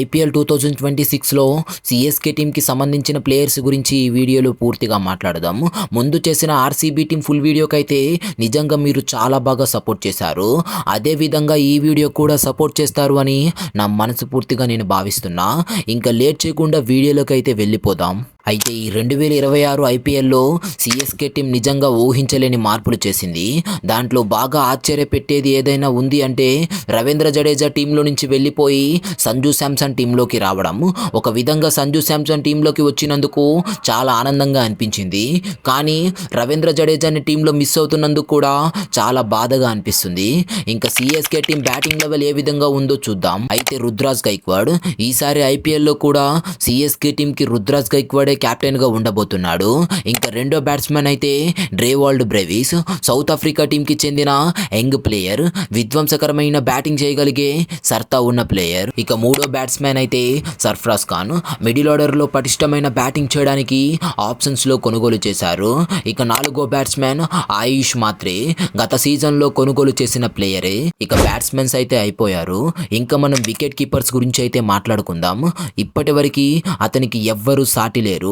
IPL two thousand twenty సిక్స్లో CSK టీంకి సంబంధించిన ప్లేయర్స్ గురించి ఈ వీడియోలో పూర్తిగా మాట్లాడదాం. ముందు చేసిన ఆర్సీబీ టీం ఫుల్ వీడియోకి అయితే నిజంగా మీరు చాలా బాగా సపోర్ట్ చేశారు. అదే విధంగా ఈ వీడియో కూడా సపోర్ట్ చేస్తారు అని నా మనసు పూర్తిగా నేను భావిస్తున్నా. ఇంకా లేట్ చేయకుండా వీడియోలోకి అయితే వెళ్ళిపోదాం. అయితే ఈ రెండు వేల ఇరవై ఆరు ఐపీఎల్లో సిఎస్కే టీం నిజంగా ఊహించలేని మార్పులు చేసింది. దాంట్లో బాగా ఆశ్చర్యపెట్టేది ఏదైనా ఉంది అంటే రవీంద్ర జడేజా టీంలో నుంచి వెళ్ళిపోయి సంజు శాంసన్ టీంలోకి రావడం. ఒక విధంగా సంజు శాంసన్ టీంలోకి వచ్చినందుకు చాలా ఆనందంగా అనిపించింది. కానీ రవీంద్ర జడేజాని టీంలో మిస్ అవుతున్నందుకు కూడా చాలా బాధగా అనిపిస్తుంది. ఇంకా సిఎస్కే టీం బ్యాటింగ్ లెవెల్ ఏ విధంగా ఉందో చూద్దాం. అయితే రుద్రాజ్ గైక్వాడ్ ఈసారి ఐపీఎల్లో కూడా సిఎస్కే టీంకి రుద్రాజ్ గైక్వాడే కెప్టెన్గా ఉండబోతున్నాడు. ఇంకా రెండో బ్యాట్స్మెన్ అయితే డ్రేవాల్డ్ బ్రెవీస్. సౌత్ ఆఫ్రికా టీంకి చెందిన యంగ్ ప్లేయర్ విధ్వంసకరమైన బ్యాటింగ్ చేయగలిగే సర్తా ఉన్న ప్లేయర్. ఇక మూడో బ్యాట్స్మెన్ అయితే సర్ఫరాజ్ ఖాన్. మిడిల్ ఆర్డర్లో పటిష్టమైన బ్యాటింగ్ చేయడానికి ఆప్షన్స్లో కొనుగోలు చేశారు. ఇక నాలుగో బ్యాట్స్మెన్ ఆయుష్ మాత్రే గత సీజన్లో కొనుగోలు చేసిన ప్లేయరే. ఇక బ్యాట్స్మెన్స్ అయితే అయిపోయారు. ఇంకా మనం వికెట్ కీపర్స్ గురించి అయితే మాట్లాడుకుందాం. ఇప్పటి వరకు అతనికి ఎవ్వరూ సాటి లేరు.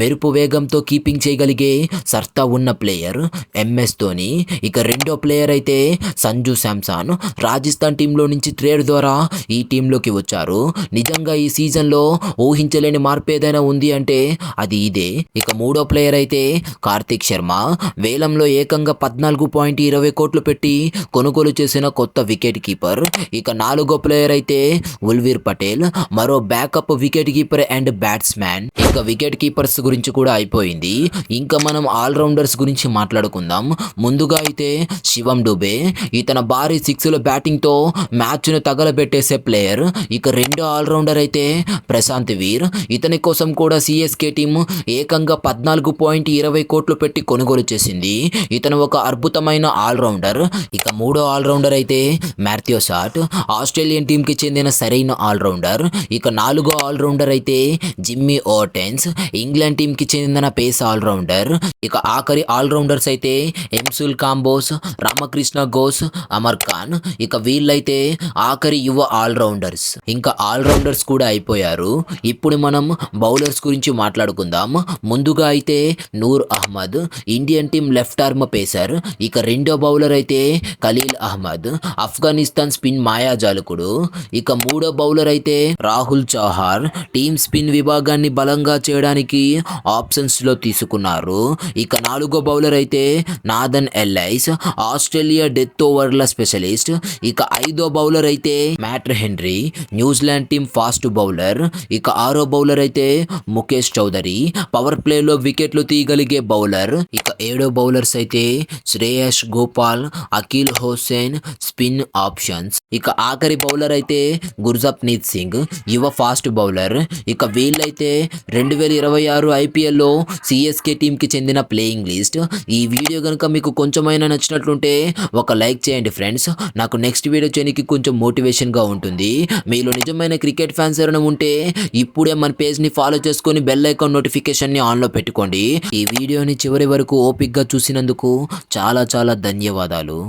మెరుపు వేగంతో కీపింగ్ చేయగలిగే సర్తా ఉన్న ప్లేయర్ ఎంఎస్ ధోని. ఇక రెండో ప్లేయర్ అయితే సంజు శాంసాన్. రాజస్థాన్ టీంలో నుంచి ట్రేడ్ ద్వారా ఈ టీంలోకి వచ్చారు. నిజంగా ఈ సీజన్లో ఊహించలేని మార్పు ఏదైనా ఉంది అంటే అది ఇదే. ఇక మూడో ప్లేయర్ అయితే కార్తిక్ శర్మ. వేలంలో ఏకంగా పద్నాలుగు పాయింట్ ఇరవై కోట్లు పెట్టి కొనుగోలు చేసిన కొత్త వికెట్ కీపర్. ఇక నాలుగో ప్లేయర్ అయితే ఉల్వీర్ పటేల్. మరో backup wicket keeper and batsman. ఇక వికెట్ కీపర్స్ గురించి కూడా అయిపోయింది. ఇంకా మనం ఆల్రౌండర్స్ గురించి మాట్లాడుకుందాం. ముందుగా అయితే శివం డుబే. ఇతను భారీ సిక్స్ల బ్యాటింగ్తో మ్యాచ్ను తగలబెట్టేసే ప్లేయర్ ఇక రెండో ఆల్రౌండర్ అయితే ప్రశాంత్ వీర్. ఇతని కోసం కూడా సిఎస్కే టీం ఏకంగా పద్నాలుగు పాయింట్ ఇరవై కోట్లు పెట్టి కొనుగోలు చేసింది. ఇతను ఒక అద్భుతమైన ఆల్రౌండర్ ఇక మూడో ఆల్రౌండర్ అయితే మాథ్యూ షాట్. ఆస్ట్రేలియన్ టీంకి చెందిన సరైన ఆల్రౌండర్ ఇక నాలుగో ఆల్రౌండర్ అయితే జిమ్మీ కెప్టెన్స్ ఇంగ్లాండ్ టీంకి చెందిన పేస్ ఆల్రౌండర్ ఇక ఆఖరి ఆల్రౌండర్స్ అయితే ఎంసుల్ కాంబోస్ రామకృష్ణ ఘోష్ అమర్ ఖాన్ ఇక వీళ్ళైతే ఆఖరి యువ ఆల్రౌండర్స్ ఇంకా ఆల్రౌండర్స్ కూడా అయిపోయారు. ఇప్పుడు మనం బౌలర్స్ గురించి మాట్లాడుకుందాం. ముందుగా అయితే Noor Ahmad Indian team left arm pacer ఇక రెండో బౌలర్ అయితే ఖలీల్ అహ్మద్ ఆఫ్ఘనిస్తాన్ స్పిన్ మాయాజాలకుడు. ఇక మూడో బౌలర్ అయితే రాహుల్ చౌహార్ టీమ్ స్పిన్ విభాగాన్ని బలంగా చేయడానికి ఆప్షన్స్లో తీసుకున్నారు. ఇక నాలుగో బౌలర్ అయితే నాదన్ ఎల్ఐస్ ఆస్ట్రేలియా డెత్ ఓవర్ల స్పెషలిస్ట్ ఇక ఐదో బౌలర్ అయితే Matt Henry New Zealand team fast bowler ఇక ఆరో బౌలర్ అయితే ముఖేష్ చౌదరి పవర్ ప్లేలో వికెట్లు తీయగలిగే బౌలర్ ఇక ఏడో బౌలర్స్ అయితే శ్రేయస్ గోపాల్ అఖిల్ హుసేన్ స్పిన్ ఆప్షన్స్ ఇక ఆఖరి బౌలర్ అయితే గుర్జప్నీత్ సింగ్ యువ ఫాస్ట్ బౌలర్ ఇక వీళ్ళైతే రెండు వేల ఇరవై ఆరు ఐపీఎల్లో సిఎస్కే టీంకి చెందిన ప్లేయింగ్ లిస్ట్. ఈ వీడియో కనుక మీకు కొంచెమైనా నచ్చినట్లుంటే ఒక లైక్ చేయండి ఫ్రెండ్స్. నాకు నెక్స్ట్ వీడియో చేయడానికి కొంచెం మోటివేషన్గా ఉంటుంది. మీలో నిజమైన క్రికెట్ ఫ్యాన్స్ ఎవరైనా ఉంటే ఇప్పుడే మన పేజ్ని ఫాలో చేసుకొని బెల్ ఐకాన్ నోటిఫికేషన్ని ఆన్లో పెట్టుకోండి. ఈ వీడియోని చివరి వరకు ఓపిక్గా చూసినందుకు చాలా చాలా ధన్యవాదాలు.